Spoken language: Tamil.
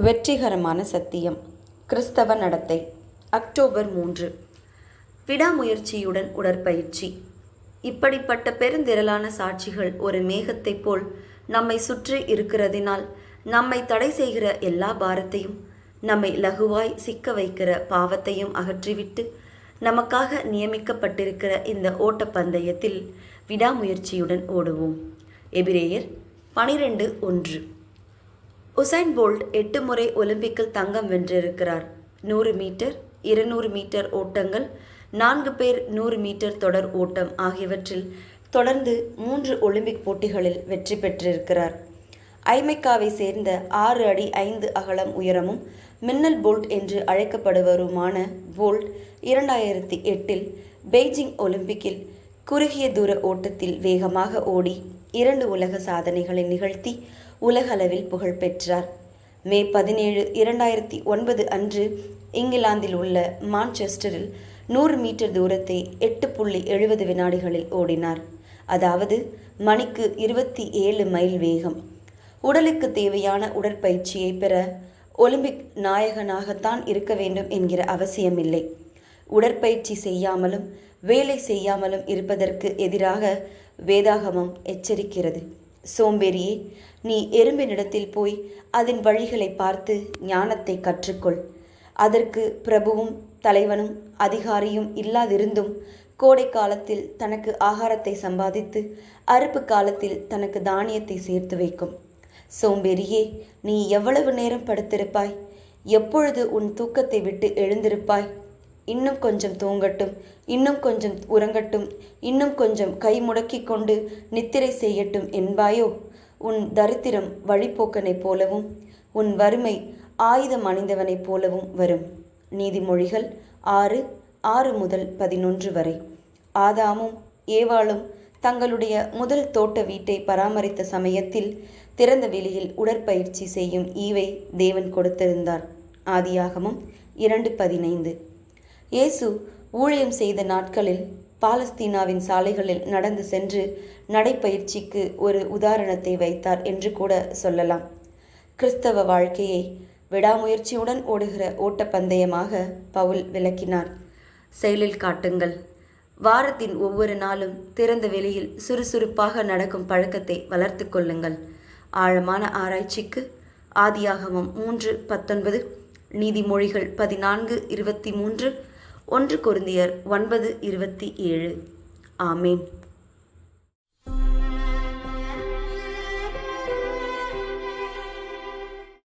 வெற்றிகரமான சத்தியம். கிறிஸ்தவ நடத்தை. அக்டோபர் மூன்று. விடாமுயற்சியுடன் உடற்பயிற்சி. இப்படிப்பட்ட பெருந்திரளான சாட்சிகள் ஒரு மேகத்தைப் போல் நம்மை சுற்றி இருக்கிறதினால் நம்மை தடை செய்கிற எல்லா பாரத்தையும் நம்மை லகுவாய் சிக்க வைக்கிற பாவத்தையும் அகற்றிவிட்டு நமக்காக நியமிக்கப்பட்டிருக்கிற இந்த ஓட்டப்பந்தயத்தில் விடாமுயற்சியுடன் ஓடுவோம். எபிரேயர் பனிரெண்டு ஒன்று. உசைன் போல்ட் எட்டு முறை ஒலிம்பிக்கில் தங்கம் வென்றிருக்கிறார். நூறு மீட்டர் இருநூறு மீட்டர் ஓட்டங்கள் நான்கு பேர் நூறு மீட்டர் தொடர் ஓட்டம் ஆகியவற்றில் தொடர்ந்து மூன்று ஒலிம்பிக் போட்டிகளில் வெற்றி பெற்றிருக்கிறார். ஐமெக்காவை சேர்ந்த ஆறு அடி ஐந்து அகலம் உயரமும் மின்னல் போல்ட் என்று அழைக்கப்படுவருமான போல்ட் இரண்டாயிரத்தி எட்டில் பெய்ஜிங் ஒலிம்பிக்கில் குறுகிய தூர ஓட்டத்தில் வேகமாக ஓடி இரண்டு உலக சாதனைகளை நிகழ்த்தி உலகளவில் புகழ் பெற்றார். மே பதினேழு இரண்டாயிரத்தி ஒன்பது அன்று இங்கிலாந்தில் உள்ள மான்செஸ்டரில் நூறு மீட்டர் தூரத்தை எட்டு புள்ளி எழுபது வினாடிகளில் ஓடினார். அதாவது மணிக்கு இருபத்தி ஏழு மைல் வேகம். உடலுக்கு தேவையான உடற்பயிற்சியை பெற ஒலிம்பிக் நாயகனாகத்தான் இருக்க வேண்டும் என்கிற அவசியமில்லை. உடற்பயிற்சி செய்யாமலும் வேலை செய்யாமலும் இருப்பதற்கு எதிராக வேதாகமம் எச்சரிக்கிறது. சோம்பேறியே நீ எறும்பினிடத்தில் போய் அதன் வழிகளை பார்த்து ஞானத்தை கற்றுக்கொள். அதற்கு பிரபுவும் தலைவனும் அதிகாரியும் இல்லாதிருந்தும் கோடை காலத்தில் தனக்கு ஆகாரத்தை சம்பாதித்து அறுப்பு காலத்தில் தனக்கு தானியத்தை சேர்த்து வைக்கும். சோம்பேறியே நீ எவ்வளவு நேரம் படுத்திருப்பாய்? எப்பொழுது உன் தூக்கத்தை விட்டு எழுந்திருப்பாய்? இன்னும் கொஞ்சம் தூங்கட்டும் இன்னும் கொஞ்சம் உறங்கட்டும் இன்னும் கொஞ்சம் கை முடக்கிக் கொண்டு நித்திரை செய்யட்டும் என்பாயோ? உன் தரித்திரம் வழிப்போக்கனைப் போலவும் உன் வறுமை ஆயுதம் அணிந்தவனைப் போலவும் வரும். நீதிமொழிகள் ஆறு ஆறு முதல் பதினொன்று வரை. ஆதாமும் ஏவாளும் தங்களுடைய முதல் தோட்ட வீட்டை பராமரித்த சமயத்தில் திறந்த வெளியில் உடற்பயிற்சி செய்யும் ஈவை தேவன் கொடுத்திருந்தார். ஆதியாகமும் இரண்டு பதினைந்து. இயேசு ஊழியம் செய்த நாட்களில் பாலஸ்தீனாவின் சாலைகளில் நடந்து சென்று நடைப்பயிற்சிக்கு ஒரு உதாரணத்தை வைத்தார் என்று கூட சொல்லலாம். கிறிஸ்தவ வாழ்க்கையை விடாமுயற்சியுடன் ஓடுகிற ஓட்டப்பந்தயமாக பவுல் விளக்கினார். செயலில் காட்டுங்கள். வாரத்தின் ஒவ்வொரு நாளும் திறந்த வெளியில் சுறுசுறுப்பாக நடக்கும் பழக்கத்தை வளர்த்து கொள்ளுங்கள். ஆழமான ஆராய்ச்சிக்கு ஆதியாகமம் மூன்று பத்தொன்பது நீதிமொழிகள் பதினான்கு இருபத்தி மூன்று ஒன்று குருந்தியர் ஒன்பது இருபத்தி ஏழு. ஆமேன்.